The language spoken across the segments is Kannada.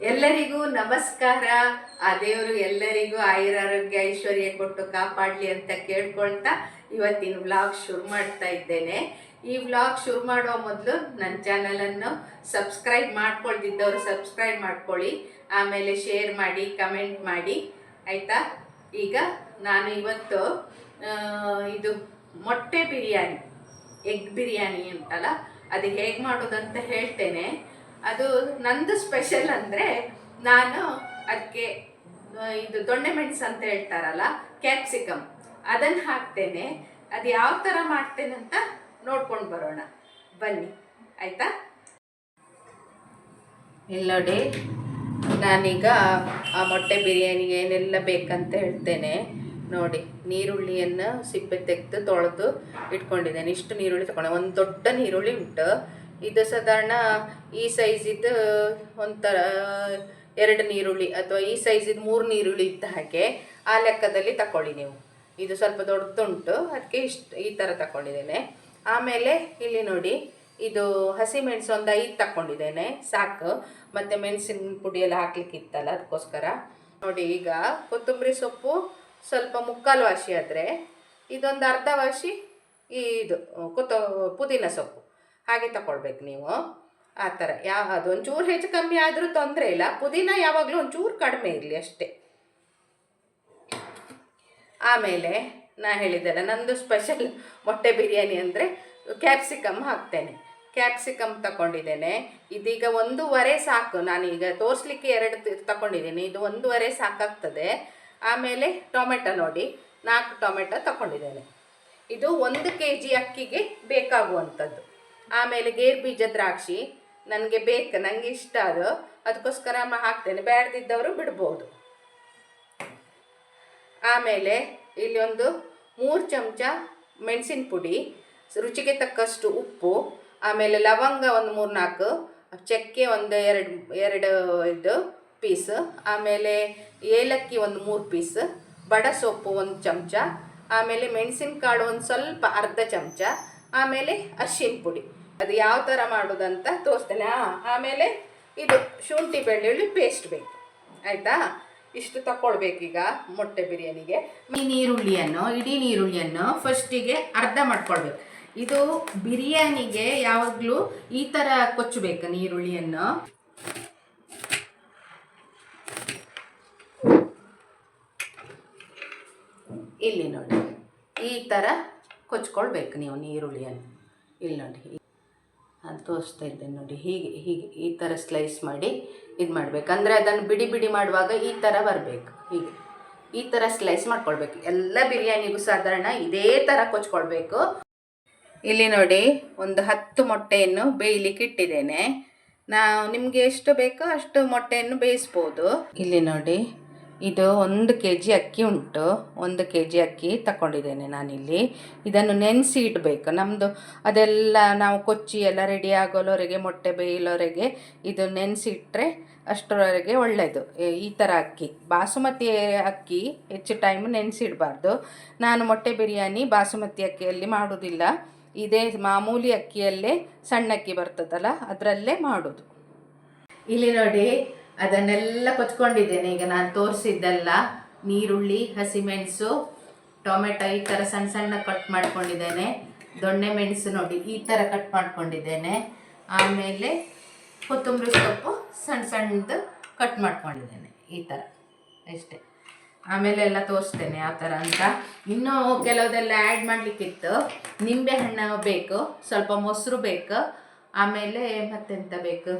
ಎಲ್ಲರಿಗೂ ನಮಸ್ಕಾರ. ಆ ದೇವರು ಎಲ್ಲರಿಗೂ ಆಯುರಾರೋಗ್ಯ ಐಶ್ವರ್ಯ ಕೊಟ್ಟು ಕಾಪಾಡಲಿ ಅಂತ ಕೇಳ್ಕೊಳ್ತಾ ಇವತ್ತಿನ ವ್ಲಾಗ್ ಶುರು ಮಾಡ್ತಾ ಇದ್ದೇನೆ. ಈ ವ್ಲಾಗ್ ಶುರು ಮಾಡೋ ಮೊದಲು ನನ್ನ ಚಾನಲನ್ನು ಸಬ್ಸ್ಕ್ರೈಬ್ ಮಾಡ್ಕೊಳ್ದಿದ್ದವರು ಸಬ್ಸ್ಕ್ರೈಬ್ ಮಾಡ್ಕೊಳ್ಳಿ. ಆಮೇಲೆ ಶೇರ್ ಮಾಡಿ ಕಮೆಂಟ್ ಮಾಡಿ. ಆಯಿತಾ? ಈಗ ನಾನು ಇವತ್ತು ಇದು ಮೊಟ್ಟೆ ಬಿರಿಯಾನಿ ಎಗ್ ಬಿರಿಯಾನಿ ಅಂತಲ್ಲ, ಅದು ಹೇಗೆ ಮಾಡೋದಂತ ಹೇಳ್ತೇನೆ. ಅದು ನಂದು ಸ್ಪೆಷಲ್ ಅಂದರೆ ನಾನು ಅದಕ್ಕೆ ಇದು ದೊಣ್ಣೆ ಮೆಣಸು ಅಂತ ಹೇಳ್ತಾರಲ್ಲ ಕ್ಯಾಪ್ಸಿಕಮ್ ಅದನ್ನು ಹಾಕ್ತೇನೆ. ಅದು ಯಾವ ಥರ ಮಾಡ್ತೇನೆ ಅಂತ ನೋಡ್ಕೊಂಡು ಬರೋಣ. ಬನ್ನಿ. ಆಯಿತಾ? ಇಲ್ಲಿ ನೋಡಿ, ನಾನೀಗ ಆ ಮೊಟ್ಟೆ ಬಿರಿಯಾನಿಗೆ ಏನೆಲ್ಲ ಬೇಕಂತ ಹೇಳ್ತೇನೆ. ನೋಡಿ, ನೀರುಳ್ಳಿಯನ್ನು ಸಿಪ್ಪೆ ತೆಗೆದು ತೊಳೆದು ಇಟ್ಕೊಂಡಿದ್ದೇನೆ. ಇಷ್ಟು ನೀರುಳ್ಳಿ ತಗೊಂಡೆ. ಒಂದು ದೊಡ್ಡ ನೀರುಳ್ಳಿ ಉಂಟು. ಇದು ಸಾಧಾರಣ ಈ ಸೈಜಿದ್ದು ಒಂಥರ ಎರಡು ನೀರುಳ್ಳಿ ಅಥವಾ ಈ ಸೈಜಿದ್ದು ಮೂರು ನೀರುಳ್ಳಿ ಇದ್ದ ಹಾಗೆ ಆ ಲೆಕ್ಕದಲ್ಲಿ ತಗೊಳ್ಳಿ ನೀವು. ಇದು ಸ್ವಲ್ಪ ದೊಡ್ಡದುಂಟು, ಅದಕ್ಕೆ ಇಷ್ಟು, ಈ ಥರ ತಗೊಂಡಿದ್ದೇನೆ ಆಮೇಲೆ ಇಲ್ಲಿ ನೋಡಿ, ಇದು ಹಸಿ ಮೆಣಸು ಒಂದು ಐದು ತಗೊಂಡಿದ್ದೇನೆ ಸಾಕು. ಮತ್ತು ಮೆಣಸಿನ ಪುಡಿ ಎಲ್ಲ ಹಾಕ್ಲಿಕ್ಕಿತ್ತಲ್ಲ ಅದಕ್ಕೋಸ್ಕರ. ನೋಡಿ ಈಗ ಕೊತ್ತಂಬರಿ ಸೊಪ್ಪು ಸ್ವಲ್ಪ ಮುಕ್ಕಾಲು ವಾಸಿ ಆದರೆ, ಇದೊಂದು ಅರ್ಧ ವಾಸಿ ಇದು, ಕೊತ್ತ, ಪುದೀನ ಸೊಪ್ಪು. ಹಾಗೆ ತಗೊಳ್ಬೇಕು ನೀವು. ಆ ಥರ. ಯಾವ ಅದು ಒಂಚೂರು ಹೆಚ್ಚು ಕಮ್ಮಿ ಆದರೂ ತೊಂದರೆ ಇಲ್ಲ. ಪುದೀನ ಯಾವಾಗಲೂ ಒಂಚೂರು ಕಡಿಮೆ ಇರಲಿ ಅಷ್ಟೇ. ಆಮೇಲೆ ನಾ ಹೇಳಿದ್ದೆಲ್ಲ, ನಂದು ಸ್ಪೆಷಲ್ ಮೊಟ್ಟೆ ಬಿರಿಯಾನಿ ಅಂದರೆ ಕ್ಯಾಪ್ಸಿಕಮ್ ಹಾಕ್ತೇನೆ. ಕ್ಯಾಪ್ಸಿಕಮ್ ತಗೊಂಡಿದ್ದೇನೆ ಇದೀಗ ಒಂದೂವರೆ ಸಾಕು. ನಾನೀಗ ತೋರಿಸ್ಲಿಕ್ಕೆ ಎರಡು ತಗೊಂಡಿದ್ದೀನಿ ಇದು ಒಂದೂವರೆ ಸಾಕಾಗ್ತದೆ. ಆಮೇಲೆ ಟೊಮೆಟೊ ನೋಡಿ. ನಾಲ್ಕು ಟೊಮೆಟೊ ತಗೊಂಡಿದ್ದೇನೆ ಇದು ಒಂದು ಕೆ ಜಿ ಅಕ್ಕಿಗೆ ಬೇಕಾಗುವಂಥದ್ದು. ಆಮೇಲೆ ಗೇರು ಬೀಜ ದ್ರಾಕ್ಷಿ, ನನಗೆ ಬೇಕು ನನಗೆ ಇಷ್ಟ ಅದು. ಅದಕ್ಕೋಸ್ಕರ ಹಾಕ್ತೇನೆ. ಬೇಡದಿದ್ದವರು ಬಿಡ್ಬೋದು. ಆಮೇಲೆ ಇಲ್ಲಿ ಒಂದು ಮೂರು ಚಮಚ ಮೆಣಸಿನ ಪುಡಿ, ರುಚಿಗೆ ತಕ್ಕಷ್ಟು ಉಪ್ಪು, ಆಮೇಲೆ ಲವಂಗ ಒಂದು ಮೂರು ನಾಲ್ಕು ಚಕ್ಕೆ ಒಂದು ಎರಡು ಎರಡು ಇದು ಪೀಸ್, ಆಮೇಲೆ ಏಲಕ್ಕಿ ಒಂದು ಮೂರು ಪೀಸ್, ಬಡ ಸೊಪ್ಪು ಒಂದು ಚಮಚ, ಆಮೇಲೆ ಮೆಣಸಿನಕಾಳು ಒಂದು ಸ್ವಲ್ಪ ಅರ್ಧ ಚಮಚ, ಆಮೇಲೆ ಅರ್ಶಿನ ಪುಡಿ. ಅದು ಯಾವ ಥರ ಮಾಡೋದಂತ ತೋರಿಸ್ತೇನೆ. ಆಮೇಲೆ ಇದು ಶುಂಠಿ ಬೆಳ್ಳುಳ್ಳಿ ಪೇಸ್ಟ್ ಬೇಕು. ಆಯಿತಾ? ಇಷ್ಟು ತಗೊಳ್ಬೇಕೀಗ ಮೊಟ್ಟೆ ಬಿರಿಯಾನಿಗೆ. ಈ ನೀರುಳ್ಳಿಯನ್ನು, ಇಡೀ ನೀರುಳ್ಳಿಯನ್ನು ಫಸ್ಟಿಗೆ ಅರ್ಧ ಮಾಡ್ಕೊಳ್ಬೇಕು. ಇದು ಬಿರಿಯಾನಿಗೆ ಯಾವಾಗಲೂ ಈ ಥರ ಕೊಚ್ಚಬೇಕು ನೀರುಳ್ಳಿಯನ್ನು. ಇಲ್ಲಿ ನೋಡಿ, ಈ ಥರ ಕೊಚ್ಕೊಳ್ಬೇಕು ನೀವು ನೀರುಳ್ಳಿಯನ್ನು. ಇಲ್ಲಿ ನೋಡಿ ತೋರಿಸ್ತಾ ಇದ್ದೇನೆ ನೋಡಿ, ಹೀಗೆ ಹೀಗೆ ಈ ಥರ ಸ್ಲೈಸ್ ಮಾಡಿ ಇದು ಮಾಡಬೇಕು. ಅಂದರೆ ಅದನ್ನು ಬಿಡಿ ಬಿಡಿ ಮಾಡುವಾಗ ಈ ಥರ ಬರಬೇಕು. ಹೀಗೆ. ಈ ಥರ ಸ್ಲೈಸ್ ಮಾಡ್ಕೊಳ್ಬೇಕು. ಎಲ್ಲ ಬಿರಿಯಾನಿಗೂ ಸಾಧಾರಣ ಇದೇ ಥರ ಕೊಚ್ಕೊಳ್ಬೇಕು. ಇಲ್ಲಿ ನೋಡಿ, ಒಂದು ಹತ್ತು ಮೊಟ್ಟೆಯನ್ನು ಬೇಯಲಿಕ್ಕೆ ಇಟ್ಟಿದ್ದೇನೆ. ನಾವು ನಿಮಗೆ ಎಷ್ಟು ಬೇಕೋ ಅಷ್ಟು ಮೊಟ್ಟೆಯನ್ನು ಬೇಯಿಸ್ಬೋದು. ಇಲ್ಲಿ ನೋಡಿ ಇದು ಒಂದು ಕೆ ಜಿ ಅಕ್ಕಿ ಉಂಟು. ಒಂದು ಕೆ ಜಿ ಅಕ್ಕಿ ತಗೊಂಡಿದ್ದೇನೆ ನಾನಿಲ್ಲಿ. ಇದನ್ನು ನೆನೆಸಿ ಇಡಬೇಕು. ನಮ್ಮದು ಅದೆಲ್ಲ ನಾವು ಕೊಚ್ಚಿ ಎಲ್ಲ ರೆಡಿ ಆಗೋಲವರೆಗೆ, ಮೊಟ್ಟೆ ಬೇಯಲವರೆಗೆ ಇದು ನೆನೆಸಿ ಇಟ್ಟರೆ ಅಷ್ಟರವರೆಗೆ ಒಳ್ಳೆಯದು ಈ ಥರ ಅಕ್ಕಿ. ಬಾಸುಮತಿ ಅಕ್ಕಿ ಹೆಚ್ಚು ಟೈಮ್ ನೆನೆಸಿಡಬಾರ್ದು ನಾನು ಮೊಟ್ಟೆ ಬಿರಿಯಾನಿ ಬಾಸುಮತಿ ಅಕ್ಕಿಯಲ್ಲಿ ಮಾಡೋದಿಲ್ಲ. ಇದೇ ಮಾಮೂಲಿ ಅಕ್ಕಿಯಲ್ಲೇ ಸಣ್ಣ ಅಕ್ಕಿ ಬರ್ತದಲ್ಲ, ಅದರಲ್ಲೇ ಮಾಡೋದು. ಇಲ್ಲಿ ನೋಡಿ ಅದನ್ನೆಲ್ಲ ಕೊಚ್ಕೊಂಡಿದ್ದೇನೆ. ಈಗ ನಾನು ತೋರಿಸಿದ್ದೆಲ್ಲ ನೀರುಳ್ಳಿ, ಹಸಿಮೆಣಸು, ಟೊಮೆಟೊ ಈ ಥರ ಸಣ್ಣ ಸಣ್ಣ ಕಟ್ ಮಾಡ್ಕೊಂಡಿದ್ದೇನೆ. ದೊಣ್ಣೆ ಮೆಣಸು ನೋಡಿ ಈ ಥರ ಕಟ್ ಮಾಡ್ಕೊಂಡಿದ್ದೇನೆ. ಆಮೇಲೆ ಕೊತ್ತಂಬರಿ ಸೊಪ್ಪು ಸಣ್ಣ ಸಣ್ಣದು ಕಟ್ ಮಾಡ್ಕೊಂಡಿದ್ದೇನೆ ಈ ಥರ ಅಷ್ಟೇ. ಆಮೇಲೆ ಎಲ್ಲ ತೋರಿಸ್ತೇನೆ ಯಾವ ಥರ ಅಂತ. ಇನ್ನೂ ಕೆಲವುದೆಲ್ಲ ಆ್ಯಡ್ ಮಾಡಲಿಕ್ಕಿತ್ತು. ನಿಂಬೆ ಹಣ್ಣು ಬೇಕು, ಸ್ವಲ್ಪ ಮೊಸರು ಬೇಕು, ಆಮೇಲೆ ಮತ್ತೆಂತ ಬೇಕು?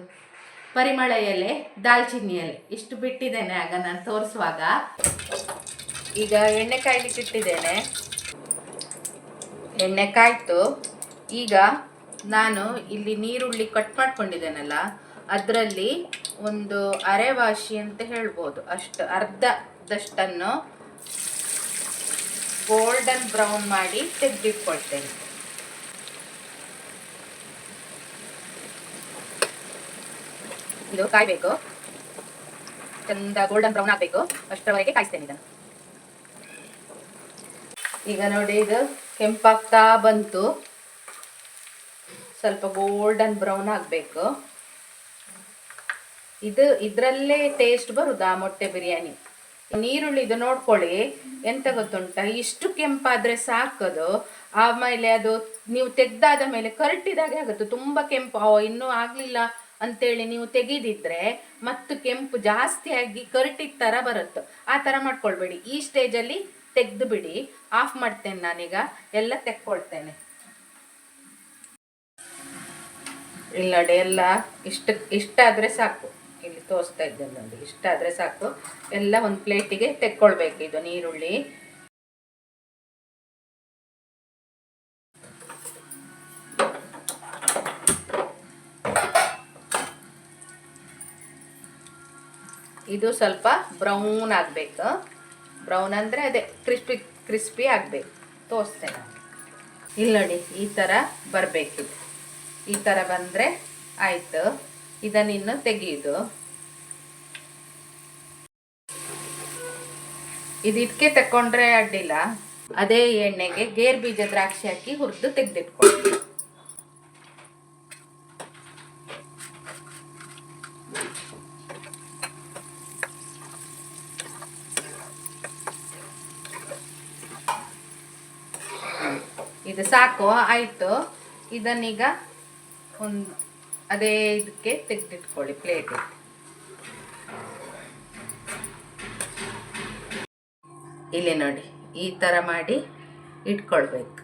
ಪರಿಮಳ ಎಲೆ ದಾಲ್ಚಿನ್ನಿ ಎಲೆ ಇಷ್ಟು ಬಿಟ್ಟಿದ್ದೇನೆ, ಆಗ ನಾನು ತೋರಿಸುವಾಗ. ಈಗ ಎಣ್ಣೆ ಕಾಯ್ಲಿಕ್ಕೆ ಇಟ್ಟಿದ್ದೇನೆ. ಎಣ್ಣೆ ಕಾಯ್ತು. ಈಗ ನಾನು ಇಲ್ಲಿ ನೀರುಳ್ಳಿ ಕಟ್ ಮಾಡ್ಕೊಂಡಿದ್ದೇನಲ್ಲ, ಅದರಲ್ಲಿ ಒಂದು ಅರೆವಾಶಿ ಅಂತ ಹೇಳ್ಬೋದು. ಅಷ್ಟು ಅರ್ಧದಷ್ಟನ್ನು ಗೋಲ್ಡನ್ ಬ್ರೌನ್ ಮಾಡಿ ತೆಗೆದಿಟ್ಕೊಳ್ತೇನೆ. ಇದು ಕಾಯ್ಬೇಕು. ಚಂದ ಗೋಲ್ಡನ್ ಬ್ರೌನ್ ಆಗಬೇಕು. ಅಷ್ಟರವರೆಗೆ ಕಾಯಿಸ್ತೇನೆ ಇದನ್ನು. ಈಗ ನೋಡಿ ಇದು ಕೆಂಪಾಗ್ತಾ ಬಂತು. ಸ್ವಲ್ಪ ಗೋಲ್ಡನ್ ಬ್ರೌನ್ ಆಗಬೇಕು. ಇದು ಇದರಲ್ಲೇ ಟೇಸ್ಟ್ ಬರುದಾ ಮೊಟ್ಟೆ ಬಿರಿಯಾನಿ? ನೀರುಳ್ಳಿ ಇದು ನೋಡ್ಕೊಳ್ಳಿ. ಎಂತ ಗೊತ್ತುಂಟ? ಇಷ್ಟು ಕೆಂಪಾದ್ರೆ ಸಾಕದು. ಆಮೇಲೆ ಅದು ನೀವು ತೆಗ್ದಾದ ಮೇಲೆ ಕರಟಿದಾಗೆ ಆಗುತ್ತೆ. ತುಂಬಾ ಕೆಂಪು. ಇನ್ನೂ ಆಗಲಿಲ್ಲ. ಅಂತೇಳಿ ನೀವು ತೆಗೆದಿದ್ರೆ ಮತ್ತು ಕೆಂಪು ಜಾಸ್ತಿ ಆಗಿ ಕರ್ಟಿಗ್ ಥರ ಬರುತ್ತೆ. ಆ ಥರ ಮಾಡ್ಕೊಳ್ಬೇಡಿ. ಈ ಸ್ಟೇಜಲ್ಲಿ ತೆಗೆದು ಬಿಡಿ ಆಫ್ ಮಾಡ್ತೇನೆ ನಾನೀಗ. ಎಲ್ಲ ತೆಕ್ಕೊಳ್ತೇನೆ. ಇಲ್ಲ ನೋಡಿ ಎಲ್ಲ ಇಷ್ಟ ಇಷ್ಟಾದರೆ ಸಾಕು. ಇಲ್ಲಿ ತೋರಿಸ್ತಾ ಇದ್ದೇನೆ ನೋಡಿ. ಇಷ್ಟಾದರೆ ಸಾಕು. ಎಲ್ಲ ಒಂದು ಪ್ಲೇಟಿಗೆ ತೆಕ್ಕೊಳ್ಬೇಕು. ಇದು ನೀರುಳ್ಳಿ. ಇದು ಸ್ವಲ್ಪ ಬ್ರೌನ್ ಆಗಬೇಕು. ಬ್ರೌನ್ ಅಂದರೆ ಅದೇ ಕ್ರಿಸ್ಪಿ ಕ್ರಿಸ್ಪಿ ಆಗಬೇಕು. ತೋರಿಸ್ತೇನೆ ಇಲ್ಲಿ ನೋಡಿ, ಈ ಥರ ಬರಬೇಕಿದೆ ಈ ಥರ ಬಂದರೆ ಆಯಿತು. ಇದನ್ನಿನ್ನು ತೆಗೆಯೋದು. ಇದು ಇದಕ್ಕೆ ತಕೊಂಡ್ರೆ ಅಡ್ಡಿಲ್ಲ. ಅದೇ ಎಣ್ಣೆಗೆ ಗೇರ್ ಬೀಜ ದ್ರಾಕ್ಷಿ ಹಾಕಿ ಹುರಿದು ತೆಗೆದಿಟ್ಕೊಳ್ಳಿ ಇದು. ಸಾಕು, ಆಯಿತು. ಇದನ್ನೀಗ ಒಂದು, ಅದೇ ಇದಕ್ಕೆ ತೆಗೆದಿಟ್ಕೊಳ್ಳಿ ಪ್ಲೇಟಿಗೆ ಇಲ್ಲಿ ನೋಡಿ, ಈ ಥರ ಮಾಡಿ ಇಟ್ಕೊಳ್ಬೇಕು.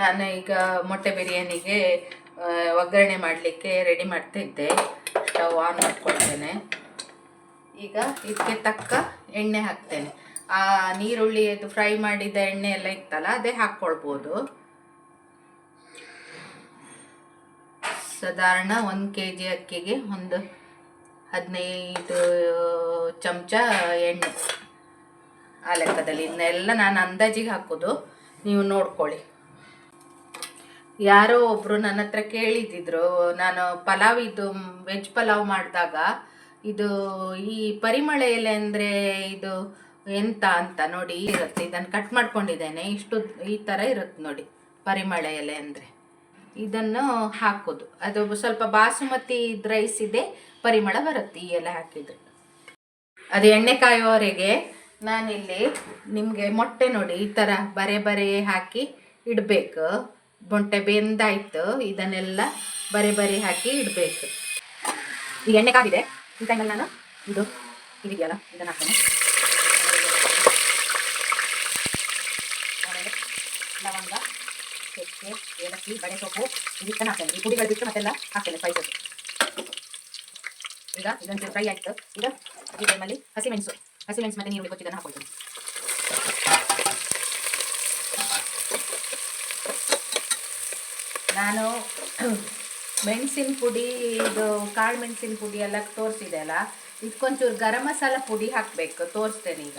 ನಾನು ಈಗ ಮೊಟ್ಟೆ ಬಿರಿಯಾನಿಗೆ ಒಗ್ಗರಣೆ ಮಾಡಲಿಕ್ಕೆ ರೆಡಿ ಮಾಡ್ತಿದ್ದೆ. ಸ್ಟವ್ ಆನ್ ಮಾಡ್ಕೊಳ್ತೇನೆ. ಈಗ ಇದಕ್ಕೆ ತಕ್ಕ ಎಣ್ಣೆ ಹಾಕ್ತೇನೆ. ಆ ನೀರುಳ್ಳಿ ಅದು ಫ್ರೈ ಮಾಡಿದ ಎಣ್ಣೆ ಎಲ್ಲ ಇತ್ತಲ್ಲ, ಅದೇ ಹಾಕ್ಕೊಳ್ಬೋದು. ಸಾಧಾರಣ ಒಂದು ಕೆ ಜಿ ಅಕ್ಕಿಗೆ ಒಂದು ಹದಿನೈದು ಚಮಚ ಎಣ್ಣೆ ಆ ಲೆಕ್ಕದಲ್ಲಿ. ಇದನ್ನೆಲ್ಲ ನಾನು ಅಂದಾಜಿಗೆ ಹಾಕೋದು. ನೀವು ನೋಡ್ಕೊಳ್ಳಿ. ಯಾರೋ ಒಬ್ಬರು ನನ್ನ ಹತ್ರ ಕೇಳಿದ್ದಿದ್ರು ನಾನು ಪಲಾವ್ ಇದು ವೆಜ್ ಪಲಾವ್ ಮಾಡಿದಾಗ ಇದು ಈ ಪರಿಮಳ ಎಲೆ ಅಂದರೆ ಇದು ಎಂತ ಅಂತ ನೋಡಿ ಇರುತ್ತೆ. ಇದನ್ನು ಕಟ್ ಮಾಡ್ಕೊಂಡಿದ್ದೇನೆ. ಇಷ್ಟು ಈ ಥರ ಇರುತ್ತೆ ನೋಡಿ ಪರಿಮಳ ಎಲೆ ಅಂದರೆ. ಇದನ್ನು ಹಾಕೋದು. ಅದು ಸ್ವಲ್ಪ ಬಾಸುಮತಿ ರೈಸ್ ಇದೆ, ಪರಿಮಳ ಬರುತ್ತೆ ಈ ಎಲೆ ಹಾಕಿದರೆ. ಅದು ಎಣ್ಣೆ ಕಾಯೋವರೆಗೆ ನಾನಿಲ್ಲಿ ನಿಮಗೆ ಮೊಟ್ಟೆ ನೋಡಿ ಈ ಥರ ಬರೆ ಬರೆ ಹಾಕಿ ಇಡಬೇಕು. ಮೊಟ್ಟೆ ಬೆಂದಾಯಿತು, ಇದನ್ನೆಲ್ಲ ಬರೆ ಬರೆ ಹಾಕಿ ಇಡಬೇಕು. ಈ ಎಣ್ಣೆ ಕಾಯಿದೆ ಈ ಟೈಮಲ್ಲಿ ನಾನು ಇದು ಇದೆಯಲ್ಲ ಇದನ್ನು ಹಾಕ್ತೇನೆ ಆಮೇಲೆ ಲವಂಗ ಏಲಕ್ಕಿ ಬಡೆ ಸೊಪ್ಪು ಇದಿಷ್ಟನ್ನು ಹಾಕ್ತೇನೆ. ಈ ಪುಡಿಗಳು ಬಿಟ್ಟು ಮತ್ತೆಲ್ಲ ಹಾಕ್ತೇನೆ ಸ್ಪೈಸಸ್ ಈಗ ಇದೊಂದು ಫ್ರೈ ಆಯ್ತು. ಈಗ ಈ ಟೈಮಲ್ಲಿ ಹಸಿಮೆಣಸು ಹಸಿಮೆಣಸು ಮತ್ತೆ ನೀರುಳ್ಳಿ ಕೊಚ್ಚಿದ್ದನ್ನು ಹಾಕೊಳ್ತೀನಿ ನಾನು ಮೆಣಸಿನ ಪುಡಿ, ಇದು ಕಾಳು ಮೆಣಸಿನ ಪುಡಿ ಎಲ್ಲ ತೋರಿಸಿದೆ ಅಲ್ಲ? ಇದಕ್ಕೊಂಚೂರು ಗರಂ ಮಸಾಲ ಪುಡಿ ಹಾಕಬೇಕು. ತೋರಿಸ್ತೇನೆ ಈಗ.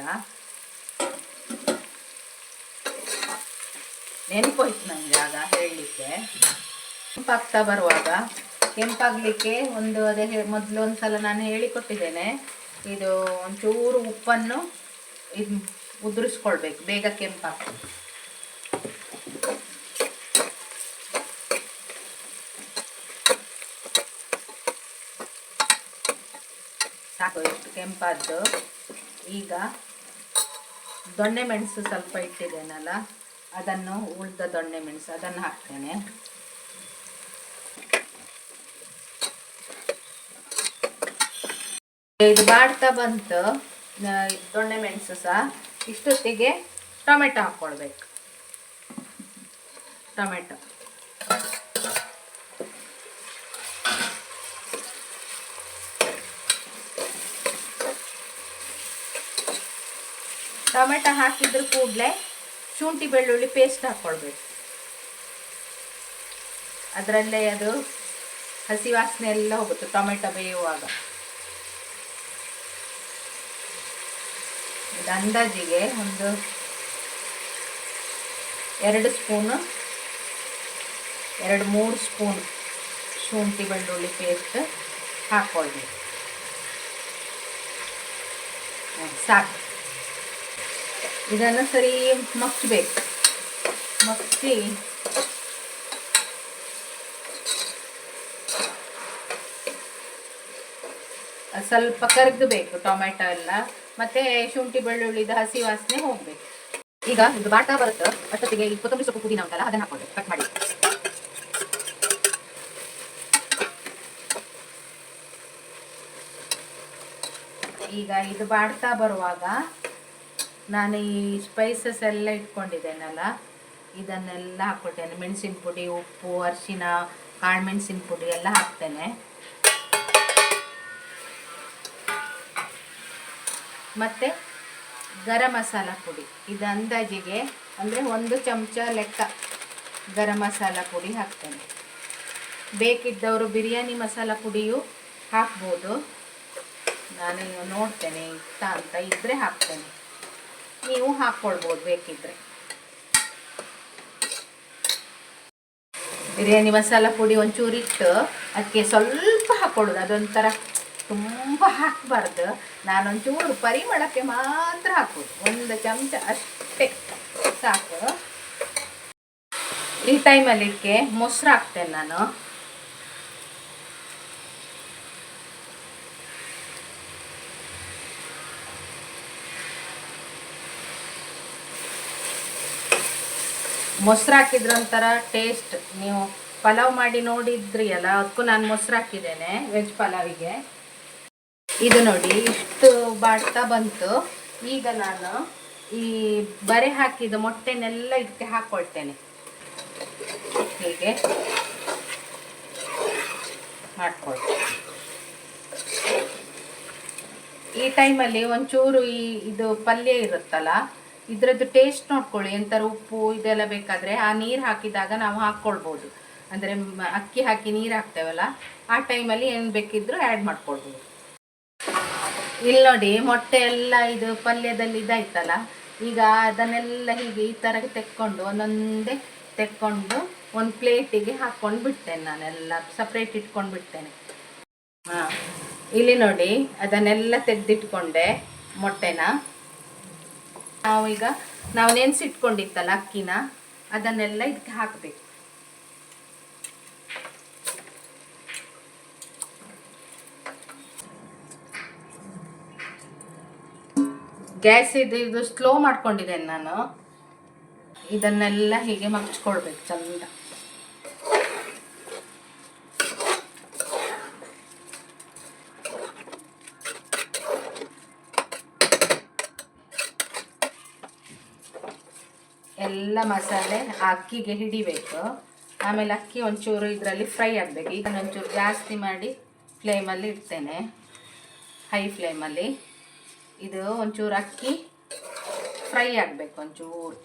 ನೆನಪೋಯ್ತು ನನಗೆ ಆಗ ಹೇಳಲಿಕ್ಕೆ ಕೆಂಪಾಗ್ತಾ ಬರುವಾಗ ಕೆಂಪಾಗಲಿಕ್ಕೆ ಒಂದು ಅದೇ ಮೊದಲು ಒಂದು ಸಲ ನಾನು ಹೇಳಿಕೊಟ್ಟಿದ್ದೇನೆ. ಇದು ಒಂಚೂರು ಉಪ್ಪನ್ನು ಇದು ಉದುರಿಸ್ಕೊಳ್ಬೇಕು, ಬೇಗ ಕೆಂಪಾಗ್ತದೆ ಸಾಕು, ಇಷ್ಟು ಕೆಂಪಾದ್ದು. ಈಗ ದೊಣ್ಣೆ ಮೆಣಸು ಸ್ವಲ್ಪ ಇಟ್ಟಿದ್ದೇನಲ್ಲ ಅದನ್ನು ಉಳಿದ ದೊಣ್ಣೆ ಮೆಣಸು, ಅದನ್ನು ಹಾಕ್ತೇನೆ. ಇದು ಬಾಡ್ತಾ ಬಂತು. ದೊಣ್ಣೆ ಮೆಣಸು ಸಹ. ಇಷ್ಟೊತ್ತಿಗೆ ಟೊಮೆಟೊ ಹಾಕ್ಕೊಳ್ಬೇಕು. ಟೊಮೆಟೊ. ಟೊಮೆಟೊ ಹಾಕಿದ್ರ ಕೂಡಲೇ ಶುಂಠಿ ಬೆಳ್ಳುಳ್ಳಿ ಪೇಸ್ಟ್ ಹಾಕ್ಕೊಳ್ಬೇಕು ಅದರಲ್ಲೇ ಅದು ಹಸಿ ವಾಸನೆ ಎಲ್ಲ ಹೋಗುತ್ತೆ, ಟೊಮೆಟೊ ಬೇಯುವಾಗ. ಇದು ಅಂದಾಜಿಗೆ ಒಂದು ಎರಡು ಸ್ಪೂನು, ಎರಡು ಮೂರು ಸ್ಪೂನ್ ಶುಂಠಿ ಬೆಳ್ಳುಳ್ಳಿ ಪೇಸ್ಟ್ ಹಾಕ್ಕೊಳ್ಬೇಕು ಸಾಕು. ಇದನ್ನು ಸರಿ ಮಕ್ಕಬೇಕು ಮಕ್ಕಿ ಸ್ವಲ್ಪ ಕರಗಬೇಕು ಟೊಮೆಟೊ ಎಲ್ಲ. ಮತ್ತೆ ಶುಂಠಿ ಬೆಳ್ಳುಳ್ಳಿದ ಹಸಿ ವಾಸನೆ ಹೋಗ್ಬೇಕು. ಈಗ ಇದು ಬಾಟ ಬರುತ್ತೆ ಅಷ್ಟೊತ್ತಿಗೆ ಈ ಕೊತ್ತಂಬರಿ ಸೊಪ್ಪು ಪುದೀನ ಉಂಟಲ್ಲ, ಅದನ್ನ ಹಾಕೊಳ್ಬೇಕು ಕಟ್ ಮಾಡಿ. ಈಗ ಇದು ಬಾಡ್ತಾ ಬರುವಾಗ ನಾನು ಈ ಸ್ಪೈಸಸ್ ಎಲ್ಲ ಇಟ್ಕೊಂಡಿದ್ದೇನಲ್ಲ, ಇದನ್ನೆಲ್ಲ ಹಾಕ್ಕೊಳ್ತೇನೆ ಮೆಣಸಿನ ಪುಡಿ, ಉಪ್ಪು, ಅರಿಶಿನ, ಕಾಳು ಮೆಣಸಿನ ಪುಡಿ ಎಲ್ಲ ಹಾಕ್ತೇನೆ. ಮತ್ತು ಗರಂ ಮಸಾಲ ಪುಡಿ. ಇದು ಅಂದಾಜಿಗೆ ಅಂದರೆ ಒಂದು ಚಮಚ ಲೆಕ್ಕ ಗರಂ ಮಸಾಲ ಪುಡಿ ಹಾಕ್ತೇನೆ. ಬೇಕಿದ್ದವರು ಬಿರಿಯಾನಿ ಮಸಾಲ ಪುಡಿಯು ಹಾಕ್ಬೋದು. ನಾನು ನೋಡ್ತೇನೆ, ಇಷ್ಟ ಅಂತ ಇದ್ದರೆ ಹಾಕ್ತೇನೆ. ನೀವು ಹಾಕ್ಕೊಳ್ಬೋದು ಬೇಕಿದ್ರೆ. ಬಿರಿಯಾನಿ ಮಸಾಲ ಪುಡಿ ಒಂಚೂರು ಇಟ್ಟು ಅದಕ್ಕೆ ಸ್ವಲ್ಪ ಹಾಕ್ಕೊಳ್ಳೋದು ಅದೊಂಥರ ತುಂಬ ಹಾಕಬಾರ್ದು. ನಾನೊಂಚೂರು ಪರಿಮಳಕ್ಕೆ ಮಾತ್ರ ಹಾಕೋದು ಒಂದು ಚಮಚ ಅಷ್ಟೇ ಸಾಕು. ಈ ಟೈಮಲ್ಲಿ ಇದಕ್ಕೆ ಮೊಸರು ಹಾಕ್ತೇನೆ ನಾನು. ಮೊಸರು ಹಾಕಿದ್ರ ಒಂಥರ ಟೇಸ್ಟ್ ನೀವು ಪಲಾವ್ ಮಾಡಿ ನೋಡಿದ್ರಿ ಅಲ್ಲ? ಅದಕ್ಕೂ ನಾನು ಮೊಸರು ಹಾಕಿದ್ದೇನೆ ವೆಜ್ ಪಲಾವಿಗೆ. ಇದು ನೋಡಿ, ಇಷ್ಟು ಬಾಡ್ತಾ ಬಂತು. ಈಗ ನಾನು ಈ ಬರೆ ಹಾಕಿದ ಮೊಟ್ಟೆನೆಲ್ಲ ಇದಕ್ಕೆ ಹಾಕ್ಕೊಳ್ತೇನೆ ಹೀಗೆ ಮಾಡ್ಕೊಳ್ತೇನೆ. ಈ ಟೈಮಲ್ಲಿ ಒಂಚೂರು ಈ ಇದು ಪಲ್ಯ ಇರುತ್ತಲ್ಲ ಇದ್ರದ್ದು ಟೇಸ್ಟ್ ನೋಡ್ಕೊಳ್ಳಿ ಎಂಥರ ಉಪ್ಪು ಇದೆಲ್ಲ ಬೇಕಾದರೆ ಆ ನೀರು ಹಾಕಿದಾಗ ನಾವು ಹಾಕ್ಕೊಳ್ಬೋದು. ಅಂದರೆ ಅಕ್ಕಿ ಹಾಕಿ ನೀರು ಹಾಕ್ತೇವಲ್ಲ, ಆ ಟೈಮಲ್ಲಿ ಏನು ಬೇಕಿದ್ರೂ ಆ್ಯಡ್ ಮಾಡ್ಕೊಳ್ಬೋದು. ಇಲ್ಲಿ ನೋಡಿ, ಮೊಟ್ಟೆ ಎಲ್ಲ ಇದು ಪಲ್ಯದಲ್ಲಿ ಇದಾಯ್ತಲ್ಲ, ಈಗ ಅದನ್ನೆಲ್ಲ ಹೀಗೆ ಈ ಥರ ತೆಕ್ಕೊಂಡು, ಒಂದೊಂದೇ ತೆಕ್ಕೊಂಡು ಒಂದು ಪ್ಲೇಟಿಗೆ ಹಾಕ್ಕೊಂಡು ಬಿಡ್ತೇನೆ ನಾನೆಲ್ಲ ಸಪ್ರೇಟ್ ಇಟ್ಕೊಂಡು ಬಿಡ್ತೇನೆ. ಹಾಂ, ಇಲ್ಲಿ ನೋಡಿ, ಅದನ್ನೆಲ್ಲ ತೆಗೆದಿಟ್ಕೊಂಡೆ ಮೊಟ್ಟೆನ. ನಾವು ಈಗ ನಾವು ನೆನೆಸಿಟ್ಕೊಂಡಿತ್ತಲ್ಲ ಅಕ್ಕಿನ, ಅದನ್ನೆಲ್ಲ ಇದಕ್ಕೆ ಹಾಕಬೇಕು. ಗ್ಯಾಸ್ ಇದು ಇದು ಸ್ಲೋ ಮಾಡ್ಕೊಂಡಿದ್ದೇನೆ ನಾನು. ಇದನ್ನೆಲ್ಲ ಹೀಗೆ ಮಗ್ಚ್ಕೊಳ್ಬೇಕು, ಚಂದ ಎಲ್ಲ ಮಸಾಲೆ ಅಕ್ಕಿಗೆ ಹಿಡಿಬೇಕು. ಆಮೇಲೆ ಅಕ್ಕಿ ಒಂಚೂರು ಇದರಲ್ಲಿ ಫ್ರೈ ಆಗಬೇಕು. ಈಗ ಒಂಚೂರು ಜಾಸ್ತಿ ಮಾಡಿ ಫ್ಲೇಮಲ್ಲಿ ಇಡ್ತೇನೆ. ಹೈ ಫ್ಲೇಮಲ್ಲಿ. ಇದು ಒಂಚೂರು ಅಕ್ಕಿ ಫ್ರೈ ಆಗಬೇಕು ಒಂಚೂರು.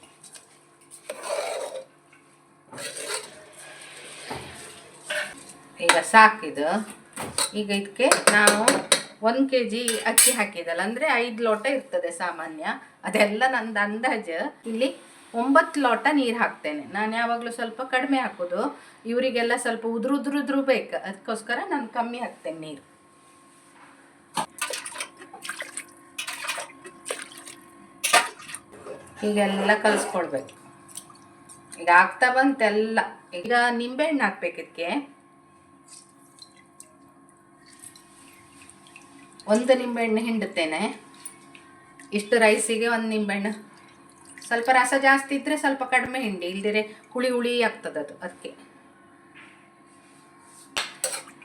ಈಗ ಸಾಕಿದು ಈಗ ಇದಕ್ಕೆ ನಾವು ಒಂದು ಕೆ ಜಿ ಅಕ್ಕಿ ಹಾಕಿದಲ್ಲ ಅಂದರೆ ಐದು ಲೋಟ ಇರ್ತದೆ ಸಾಮಾನ್ಯ. ಅದೆಲ್ಲ ನಂದು ಅಂದಾಜು. ಇಲ್ಲಿ ಒಂಬತ್ತು ಲೋಟ ನೀರು ಹಾಕ್ತೇನೆ. ನಾನು ಯಾವಾಗಲೂ ಸ್ವಲ್ಪ ಕಡಿಮೆ ಹಾಕೋದು. ಇವರಿಗೆಲ್ಲ ಸ್ವಲ್ಪ ಉದುರು ಬೇಕು. ಅದಕ್ಕೋಸ್ಕರ ನಾನು ಕಮ್ಮಿ ಹಾಕ್ತೇನೆ ನೀರು. ಈಗೆಲ್ಲ ಕಲಿಸ್ಕೊಡ್ಬೇಕು. ಈಗ ಆಗ್ತಾ ಬಂತೆಲ್ಲ. ಈಗ ನಿಂಬೆಹಣ್ಣು ಹಾಕ್ಬೇಕು ಇದಕ್ಕೆ ಒಂದು ನಿಂಬೆಹಣ್ಣು ಹಿಂಡುತ್ತೇನೆ. ಇಷ್ಟು ರೈಸಿಗೆ ಒಂದು ನಿಂಬೆಹಣ್ಣು. ಸ್ವಲ್ಪ ರಸ ಜಾಸ್ತಿ ಇದ್ದರೆ ಸ್ವಲ್ಪ ಕಡಿಮೆ ಹಿಂಡಿ ಇಲ್ದಿರೆ ಹುಳಿ ಹುಳಿ ಆಗ್ತದೆ ಅದು ಅದಕ್ಕೆ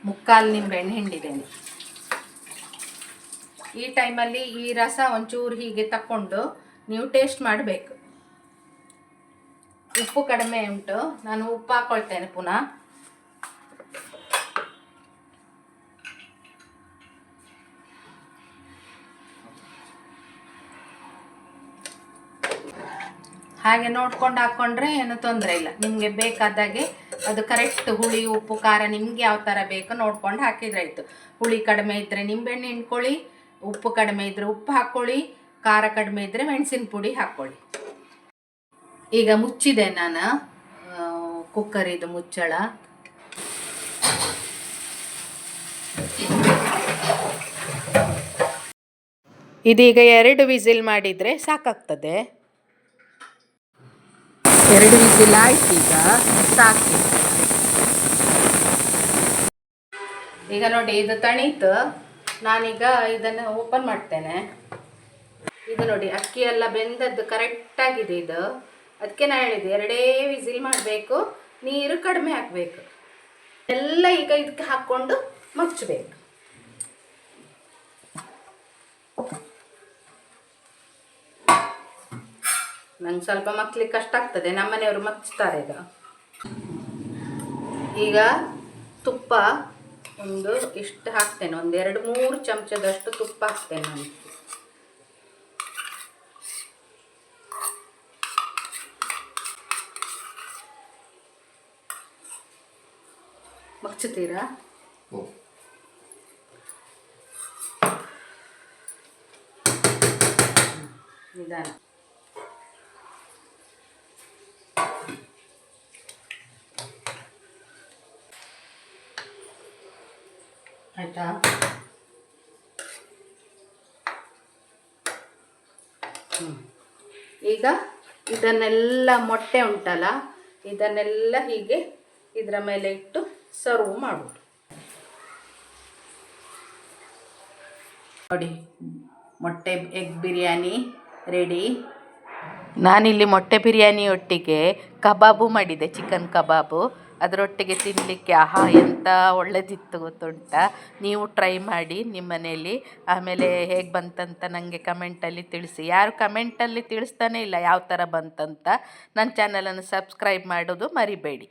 ಮುಕ್ಕಾಲು ನಿಂಬೆಹಣ್ಣು ಹಿಂಡಿದ್ದೇನೆ. ಈ ಟೈಮಲ್ಲಿ ಈ ರಸ ಒಂಚೂರು ಹೀಗೆ ತಕ್ಕೊಂಡು ನೀವು ಟೇಸ್ಟ್ ಮಾಡಬೇಕು. ಉಪ್ಪು ಕಡಿಮೆ ಉಂಟು, ನಾನು ಉಪ್ಪು ಹಾಕೊಳ್ತೇನೆ ಪುನಃ. ಹಾಗೆ ನೋಡ್ಕೊಂಡು ಹಾಕ್ಕೊಂಡ್ರೆ ಏನು ತೊಂದರೆ ಇಲ್ಲ. ನಿಮಗೆ ಬೇಕಾದಾಗೆ ಅದು ಕರೆಕ್ಟ್ ಹುಳಿ, ಉಪ್ಪು, ಖಾರ ನಿಮ್ಗೆ ಯಾವ ಥರ ಬೇಕೋ ನೋಡ್ಕೊಂಡು ಹಾಕಿದ್ರೆ ಆಯಿತು. ಹುಳಿ ಕಡಿಮೆ ಇದ್ದರೆ ನಿಂಬೆಹಣ್ಣು ಹಿಂಡ್ಕೊಳ್ಳಿ, ಉಪ್ಪು ಕಡಿಮೆ ಇದ್ದರೆ ಉಪ್ಪು ಹಾಕ್ಕೊಳ್ಳಿ ಖಾರ ಕಡಿಮೆ ಇದ್ದರೆ ಮೆಣಸಿನ ಪುಡಿ ಹಾಕ್ಕೊಳ್ಳಿ ಈಗ ಮುಚ್ಚಿದೆ ನಾನು ಕುಕ್ಕರ್ ಇದು ಮುಚ್ಚಳ. ಇದೀಗ ಎರಡು ವಿಸಿಲ್ ಮಾಡಿದರೆ ಸಾಕಾಗ್ತದೆ. ವಿಸಿಲ್ ಈಗ. ಸಾಕಿ. ಈಗ ನೋಡಿ, ಇದು ತಣೀತು. ನಾನೀಗ ಇದನ್ನು ಓಪನ್ ಮಾಡ್ತೇನೆ. ಇದು ನೋಡಿ, ಅಕ್ಕಿ ಎಲ್ಲ ಬೆಂದದ್ದು ಕರೆಕ್ಟಾಗಿದೆ ಇದು. ಅದಕ್ಕೆ ನಾನು ಹೇಳಿದೆ ಎರಡೇ ವಿಸಿಲ್ ಮಾಡಬೇಕು, ನೀರು ಕಡಿಮೆ ಹಾಕಬೇಕು. ಎಲ್ಲ ಈಗ ಇದಕ್ಕೆ ಹಾಕ್ಕೊಂಡು ಮುಚ್ಚಬೇಕು ನಂಗೆ ಸ್ವಲ್ಪ ಮಕ್ಕಳಿಗೆ ಕಷ್ಟ ಆಗ್ತದೆ ನಮ್ಮನೆಯವರು ಮಚ್ತಾರೆ ಈಗ. ಈಗ ತುಪ್ಪ ಒಂದು ಇಷ್ಟು ಹಾಕ್ತೇನೆ ಒಂದು ಎರಡು ಮೂರು ಚಮಚದಷ್ಟು ತುಪ್ಪ ಹಾಕ್ತೇನೆ ನಾನು. ಮಚ್ಚುತ್ತೀರಾ ನಿಧಾನ. ಆಯ್ತಾ. ಈಗ ಇದನ್ನೆಲ್ಲ ಮೊಟ್ಟೆ ಉಂಟಲ್ಲ, ಇದನ್ನೆಲ್ಲ ಹೀಗೆ ಇದರ ಮೇಲೆ ಇಟ್ಟು ಸರ್ವ್ ಮಾಡುವುದು ನೋಡಿ, ಮೊಟ್ಟೆ ಎಗ್ ಬಿರಿಯಾನಿ ರೆಡಿ ನಾನಿಲ್ಲಿ ಮೊಟ್ಟೆ ಬಿರಿಯಾನಿ ಒಟ್ಟಿಗೆ ಕಬಾಬು ಮಾಡಿದೆ, ಚಿಕನ್ ಕಬಾಬು. ಅದರೊಟ್ಟಿಗೆ ತಿನ್ನಲಿಕ್ಕೆ ಆಹಾ ಎಂಥ ಒಳ್ಳೆದಿತ್ತು ಗೊತ್ತುಂಟ. ನೀವು ಟ್ರೈ ಮಾಡಿ ನಿಮ್ಮ ಮನೆಯಲ್ಲಿ ಆಮೇಲೆ ಹೇಗೆ ಬಂತಂತ ನನಗೆ ಕಮೆಂಟಲ್ಲಿ ತಿಳಿಸಿ. ಯಾರು ಕಮೆಂಟಲ್ಲಿ ತಿಳಿಸ್ತಾನೇ ಇಲ್ಲ, ಯಾವ ಥರ ಬಂತಂತ. ನನ್ನ ಚಾನಲನ್ನು ಸಬ್ಸ್ಕ್ರೈಬ್ ಮಾಡೋದು ಮರಿಬೇಡಿ.